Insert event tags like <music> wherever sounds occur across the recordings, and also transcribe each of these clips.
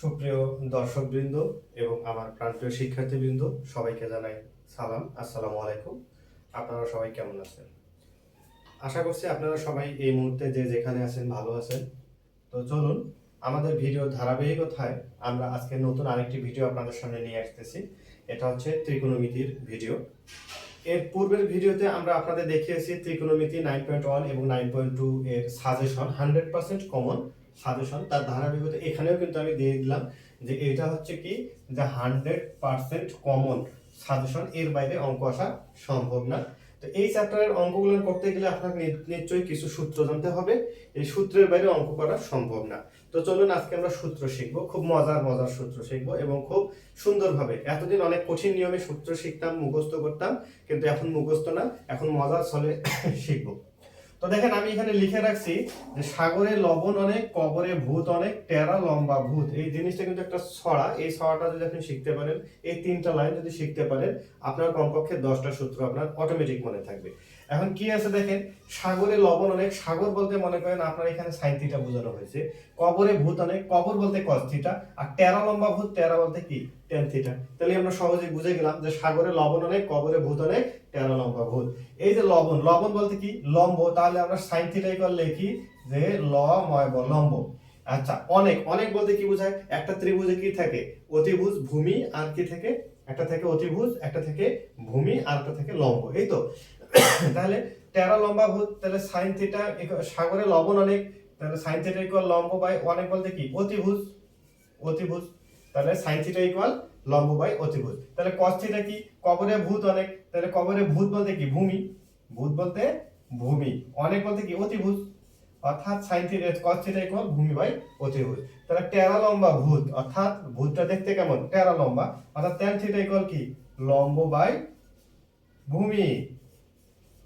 সুপ্রিয় দর্শকবৃন্দ এবং আমার প্রাণপ্রিয় শিক্ষার্থীবৃন্দ, সবাইকে জানাই সালাম, আসসালামু আলাইকুম। আপনারা সবাই কেমন আছেন? আশা করছি আপনারা সবাই এই মুহূর্তে যে যেখানে আছেন ভালো আছেন। তো চলুন, আমাদের ভিডিও ধারাবাহিকতায় আমরা আজকে নতুন আরেকটি ভিডিও আপনাদের সামনে নিয়ে আসতেছি। এটা হচ্ছে ত্রিকোণমিতির ভিডিও। এর পূর্বের ভিডিওতে আমরা আপনাদের দেখিয়েছি ত্রিকোণমিতি নাইন পয়েন্ট ওয়ান এবং নাইন পয়েন্ট টু এর suggestion, hundred percent common. Suggestion তার ধারাবাহিকতা এখানেও কিন্তু আমি দিয়ে দিলাম যে এটা হচ্ছে কি যে হান্ড্রেড পার্সেন্ট কমন সাজেশন এর বাইরে অঙ্ক আসা সম্ভব না। তো এই চ্যাপ্টারের অঙ্কগুলো করতে গেলে আপনাকে নিশ্চয়ই কিছু সূত্র জানতে হবে। এই সূত্রের বাইরে অঙ্ক করা সম্ভব না। তো চলুন আজকে আমরা সূত্র শিখব, খুব মজার মজার সূত্র শিখব এবং খুব সুন্দরভাবে। এতদিন অনেক কঠিন নিয়মে সূত্র শিখতাম, মুখস্থ করতাম, কিন্তু এখন মুখস্থ না, এখন মজার ছলে <coughs> শিখব। তো দেখেন, আমি এখানে লিখে রাখছি যে সাগরে লবণ অনেক, কবরে ভূত অনেক, টেরা লম্বা ভূত। এই জিনিসটা কিন্তু একটা ছড়া। এই ছড়াটা যদি আপনি শিখতে পারেন, এই তিনটা লাইন যদি শিখতে পারেন, আপনার কমপক্ষে দশটা সূত্র আপনার অটোমেটিক মনে থাকবে। এখন কি আছে দেখেন, সাগরে লবণ অনেক, সাগর বলতে মনে করেন আপনার এখানে সাইন্টিটা বোঝানো হয়েছে। কবরে ভূত অনেক, কবর বলতে কস্থিটা আর টেরা লম্বা ভূত, টেরা বলতে কি? টেন থিটা তাহলে আমরা সহজে বুঝে গেলাম যে সাগরে লবণ অনেক, কবরে ভূত অনেক টেরা লম্বা ভূত এই যে লবণ লবণ বলতে কি? লম্ব। তাহলে আমরা সাইন থিটাই করে লিখি যে ল ময় লম্ব। আচ্ছা অনেক অনেক বলতে কি বোঝায়? একটা ত্রিভুজে কি থাকে? অতিভুজ, ভূমি, আর কি থাকে? একটা থেকে অতিভুজ, একটা থেকে ভূমি, আর একটা থেকে লম্ব। এই তো? <coughs> তাহলে তেরো লম্বা ভূত তাহলে সাইন থিটা সাগরে লবণ অনেক, তাহলে সাইন থিটা ইকুয়াল লম্ব বাই অনেক বলতে কি? অতিভুজ অতিভুজ। তাহলে সাইন থিটা ইকুয়াল লম্ব বাই অতিভুজ। তাহলে কস থিটা কি? কবরে ভূত অনেক। তাহলে কবরে ভূত বলতে কি? ভূমি। ভূত বলতে ভূমি। অনেক বলতে কি? অতিভুজ। অর্থাৎ sine theta cos theta equal ভূমি বাই অতিভুজ। তাহলে টেরা লম্বা ভূত, অর্থাৎ ভূতটা দেখতে কেমন? টেরা লম্বা। অর্থাৎ ট্যান থিটা কি? লম্ব বাই ভূমি।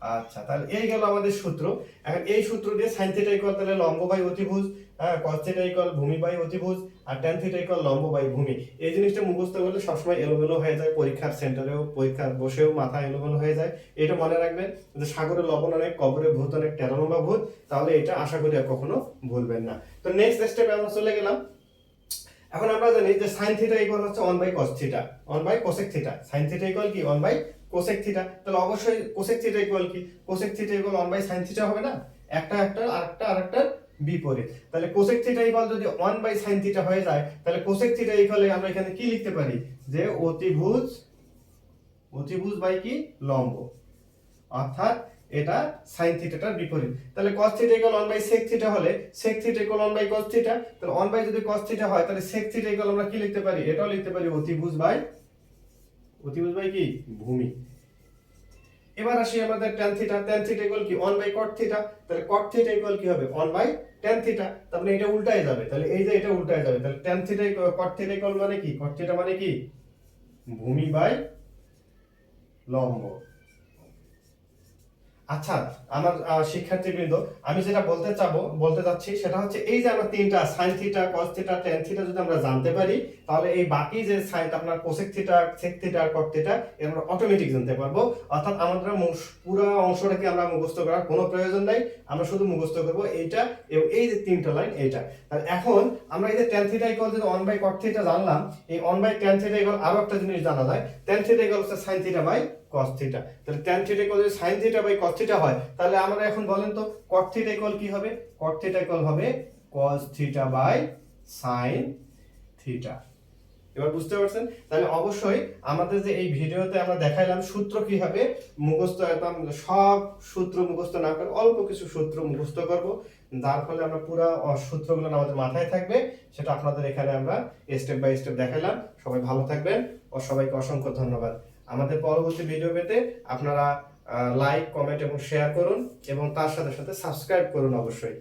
আচ্ছা তাহলে এই গেল আমাদের সূত্র। এখন এই সূত্র দিয়ে সাইন থিটা ইকুয়াল তাহলে লম্ব বাই অতিভুজ। হ্যাঁ কস থিটা ইকুয়াল ভূমি বাই অতিভুজ আর ট্যান থিটা ইকুয়াল লম্ব বাই ভূমি। এই জিনিসটা মুখস্থ করলে সবসময় এলোমেলো হয়ে যায়, পরীক্ষার সেন্টারেও পরীক্ষার বসেও মাথা এলোমেলো হয়ে যায়। এটা মনে রাখবেন যে সাগরে লবণ অনেক, কবরে ভূত অনেক তেরো ভূত, তাহলে এটা আশা করি কখনো ভুলবেন না। তো নেক্সট স্টেপে আমরা চলে গেলাম। এখন আমরা জানি যে সাইন থিটা ইকুয়াল হচ্ছে one by cos theta one by cosec theta sine theta equal কি? ওয়ান বাই কোসেক থিটা তাহলে অবশ্যই কোসেক থিটা ইকুয়াল কি? Cosec theta equal one by sine theta হবে না? একটা একটা, আরেকটা আরেকটার বিপরীত। তাহলে কোসেক থিটা ইকুয়াল যদি ওয়ান বাই সাইন থিটা হয়ে যায়, তাহলে কোসেক থিটা ইকুয়াল আমরা এখানে কি লিখতে পারি? যে অতিভুজ অতিভুজ বাই কি? লম্ব। অর্থাৎ এটা সাইন থিটাটার বিপরীত। তাহলে cos theta equal 1 by sec theta হলে sec theta equal 1 by cos theta তাহলে 1 বাই যদি cos থিটা হয়, তাহলে sec থিটা ইকুয়াল আমরা কি লিখতে পারি? এটাও লিখতে পারি অতিভুজ বাই অতিভুজ বাই কি? ভূমি। এবার আসি আমাদের tan theta tan theta equal কি? 1 বাই cot থিটা তাহলে cot থিটা ইকুয়াল কি হবে? 1 বাই tan থিটা তারপরে এটা উল্টায় যাবে। তাহলে এই যে এটা উল্টায় যাবে, তাহলে tan theta cot theta equal মানে কি? cot থিটা মানে কি? ভূমি বাই লম্ব। আচ্ছা আমার শিক্ষার্থীবৃন্দ, আমি যেটা বলতে চাবো, বলতে চাচ্ছি সেটা হচ্ছে এই যে আমরা তিনটা sine theta cos theta tan theta যদি আমরা জানতে পারি, তাহলে এই বাকি যে সাইন আপনার cosec theta sec theta cot theta আমরা অটোমেটিক জানতে পারব। অর্থাৎ আমাদের পুরো অংশটাকে আমরা মুখস্থ করার কোনো প্রয়োজন নাই। আমরা শুধু মুখস্থ করব এইটা এবং এই যে তিনটা লাইন এইটা। তাহলে এখন আমরা এই যে টেন থিটা ইকুয়াল যদি ওয়ান বাই কট থিটা জানলাম, এই one by tan theta equal আরও একটা জিনিস জানা যায়। টেন থিটা ইকুয়াল হচ্ছে sine theta by cos theta তাহলে tan থিটা ইকুয়াল যদি sin থিটা বাই cos হয়, তাহলে আমরা এখন বলেন তো, cot ইকুয়াল কি হবে? cot ইকুয়াল হবে cos theta by sin theta এবার বুঝতে পারছেন? তাহলে অবশ্যই আমাদের যে এই ভিডিওতে আমরা দেখাইলাম সূত্র কীভাবে মুখস্থ একদম সব সূত্র মুখস্থ না করে অল্প কিছু সূত্র মুখস্থ করব। যার ফলে আমরা পুরো সূত্রগুলো আমাদের মাথায় থাকবে, সেটা আপনাদের এখানে আমরা স্টেপ বাই স্টেপ দেখালাম সবাই ভালো থাকবেন, ও সবাইকে অসংখ্য ধন্যবাদ। আমাদের পরবর্তী ভিডিও পেতে আপনারা লাইক কমেন্ট এবং শেয়ার করুন এবং তার সাথে সাথে সাবস্ক্রাইব করুন অবশ্যই।